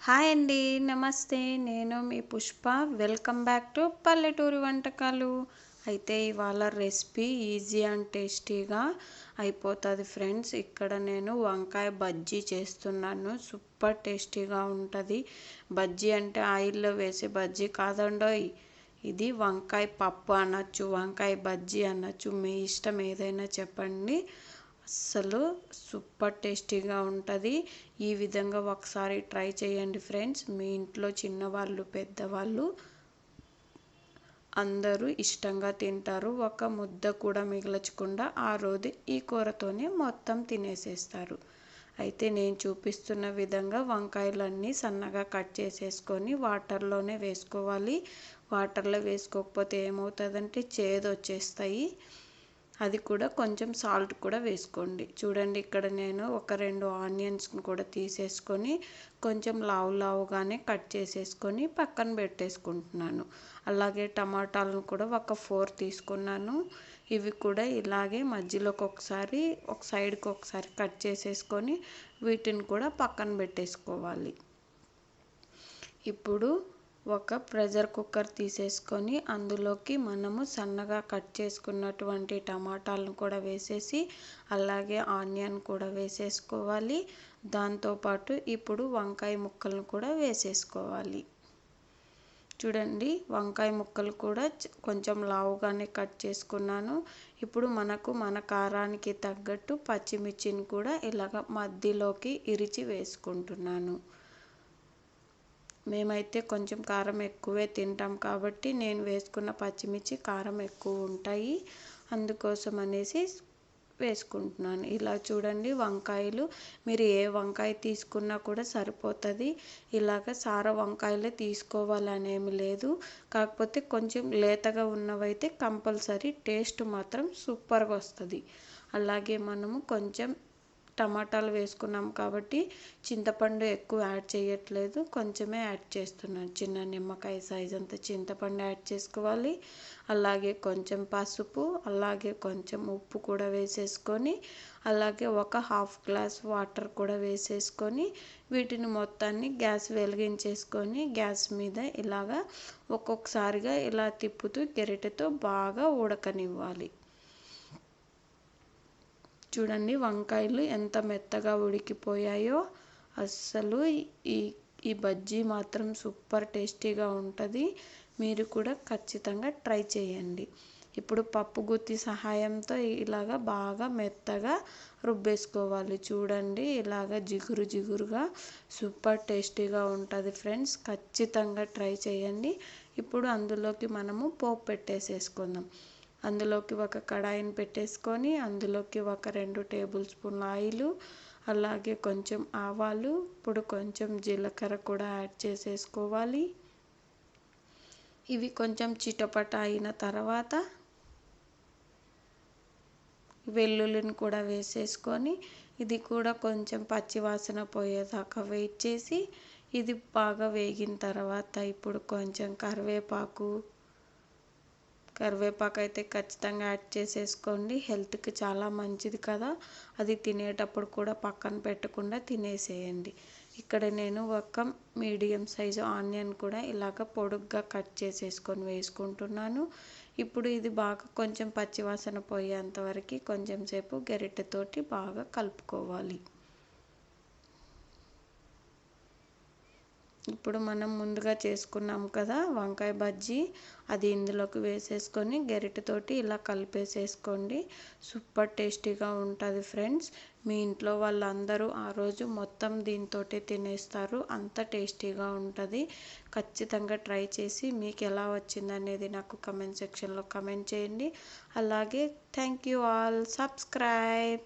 Hi అండి నమస్తే. నేను మీ పుష్ప. వెల్కమ్ బ్యాక్ టు పల్లెటూరి వంటకాలు. అయితే ఇవాళ రెసిపీ ఈజీ అండ్ టేస్టీగా అయిపోతుంది ఫ్రెండ్స్. ఇక్కడ నేను వంకాయ బజ్జీ చేస్తున్నాను. సూపర్ టేస్టీగా ఉంటుంది. బజ్జీ అంటే ఆయిల్లో వేసే బజ్జీ కాదండోయ్. ఇది వంకాయ పప్పు అనొచ్చు వంకాయ బజ్జీ అనొచ్చు. మీ ఇష్టం ఏదైనా చెప్పండి. అస్సలు సూపర్ టేస్టీగా ఉంటుంది. ఈ విధంగా ఒకసారి ట్రై చేయండి ఫ్రెండ్స్. మీ ఇంట్లో చిన్నవాళ్ళు పెద్దవాళ్ళు అందరూ ఇష్టంగా తింటారు. ఒక ముద్ద కూడా మిగలచకుండా ఆ రోజు ఈ కూరతోనే మొత్తం తినేసేస్తారు. అయితే నేను చూపిస్తున్న విధంగా వంకాయలన్నీ సన్నగా కట్ చేసేసుకొని వాటర్లోనే వేసుకోవాలి. వాటర్లో వేసుకోకపోతే ఏమవుతుందంటే చేదు వచ్చేస్తాయి అది కూడా కొంచెం సాల్ట్ కూడా వేసుకోండి. చూడండి ఇక్కడ నేను ఒక రెండు ఆనియన్స్ని కూడా తీసేసుకొని కొంచెం లావు లావుగానే కట్ చేసేసుకొని పక్కన పెట్టేసుకుంటున్నాను. అలాగే టమాటాలను కూడా ఒక ఫోర్ తీసుకున్నాను. ఇవి కూడా ఇలాగే మధ్యలోకి ఒకసారి ఒక సైడ్కి ఒకసారి కట్ చేసేసుకొని వీటిని కూడా పక్కన పెట్టేసుకోవాలి. ఇప్పుడు ఒక ప్రెషర్ కుక్కర్ తీసేసుకొని అందులోకి మనము సన్నగా కట్ చేసుకున్నటువంటి టమాటాలను కూడా వేసేసి అలాగే ఆనియన్ కూడా వేసేసుకోవాలి. దాంతోపాటు ఇప్పుడు వంకాయ ముక్కలను కూడా వేసేసుకోవాలి. చూడండి వంకాయ ముక్కలు కూడా కొంచెం లావుగానే కట్ చేసుకున్నాను. ఇప్పుడు మనకు మన కారానికి తగ్గట్టు పచ్చిమిర్చిని కూడా ఇలాగ మధ్యలోకి ఇరిచి వేసుకుంటున్నాను. మేమైతే కొంచెం కారం ఎక్కువే తింటాం కాబట్టి నేను వేసుకున్న పచ్చిమిర్చి కారం ఎక్కువ ఉంటాయి. అందుకోసం అనేసి వేసుకుంటున్నాను. ఇలా చూడండి వంకాయలు మీరు ఏ వంకాయ తీసుకున్నా కూడా సరిపోతుంది. ఇలాగ సార వంకాయలే తీసుకోవాలనేమి లేదు. కాకపోతే కొంచెం లేతగా ఉన్నవైతే కంపల్సరీ టేస్ట్ మాత్రం సూపర్గా వస్తుంది. అలాగే మనము కొంచెం టమాటాలు వేసుకున్నాం కాబట్టి చింతపండు ఎక్కువ యాడ్ చేయట్లేదు. కొంచెమే యాడ్ చేస్తున్నాను. చిన్న నిమ్మకాయ సైజ్ అంత చింతపండు యాడ్ చేసుకోవాలి. అలాగే కొంచెం పసుపు అలాగే కొంచెం ఉప్పు కూడా వేసేసుకొని అలాగే ఒక హాఫ్ గ్లాస్ వాటర్ కూడా వేసేసుకొని వీటిని మొత్తాన్ని గ్యాస్ వెలిగించేసుకొని గ్యాస్ మీద ఇలాగా ఒక్కొక్కసారిగా ఇలా తిప్పుతూ గెరిటతో బాగా ఉడకనివ్వాలి. చూడండి వంకాయలు ఎంత మెత్తగా ఉడికిపోయాయో. అస్సలు ఈ ఈ బజ్జీ మాత్రం సూపర్ టేస్టీగా ఉంటుంది. మీరు కూడా ఖచ్చితంగా ట్రై చేయండి. ఇప్పుడు పప్పు గుత్తి సహాయంతో ఇలాగ బాగా మెత్తగా రుబ్బేసుకోవాలి. చూడండి ఇలాగ జిగురు జిగురుగా సూపర్ టేస్టీగా ఉంటుంది ఫ్రెండ్స్. ఖచ్చితంగా ట్రై చేయండి. ఇప్పుడు అందులోకి మనము పోపు పెట్టేసేసుకుందాం. అందులోకి ఒక కడాయిని పెట్టేసుకొని అందులోకి ఒక రెండు టేబుల్ స్పూన్ల ఆయిల్ అలాగే కొంచెం ఆవాలు ఇప్పుడు కొంచెం జీలకర్ర కూడా యాడ్ చేసేసుకోవాలి. ఇవి కొంచెం చిటపట అయిన తర్వాత వెల్లుల్లిని కూడా వేసేసుకొని ఇది కూడా కొంచెం పచ్చివాసన పోయేదాకా వెయిట్ చేసి ఇది బాగా వేగిన తర్వాత ఇప్పుడు కొంచెం కరివేపాకు కరివేపాకు అయితే ఖచ్చితంగా యాడ్ చేసేసుకోండి. హెల్త్కి చాలా మంచిది కదా. అది తినేటప్పుడు కూడా పక్కన పెట్టకుండా తినేసేయండి. ఇక్కడ నేను ఒక మీడియం సైజు ఆనియన్ కూడా ఇలాగ పొడుగ్గా కట్ చేసేసుకొని వేసుకుంటున్నాను. ఇప్పుడు ఇది బాగా కొంచెం పచ్చివాసన పోయేంత వరకు కొంచెం సేపు గరిటెతోటి బాగా కలుపుకోవాలి. ఇప్పుడు మనం ముందుగా చేసుకున్నాం కదా వంకాయ బజ్జీ అది ఇందులోకి వేసేసుకొని గెరిటతోటి ఇలా కలిపేసేసుకోండి. సూపర్ టేస్టీగా ఉంటుంది ఫ్రెండ్స్. మీ ఇంట్లో వాళ్ళందరూ ఆ రోజు మొత్తం దీంతో తినేస్తారు. అంత టేస్టీగా ఉంటుంది. ఖచ్చితంగా ట్రై చేసి మీకు ఎలా వచ్చింది అనేది నాకు కమెంట్ సెక్షన్లో కమెంట్ చేయండి. అలాగే థ్యాంక్ యూ ఆల్. సబ్స్క్రైబ్.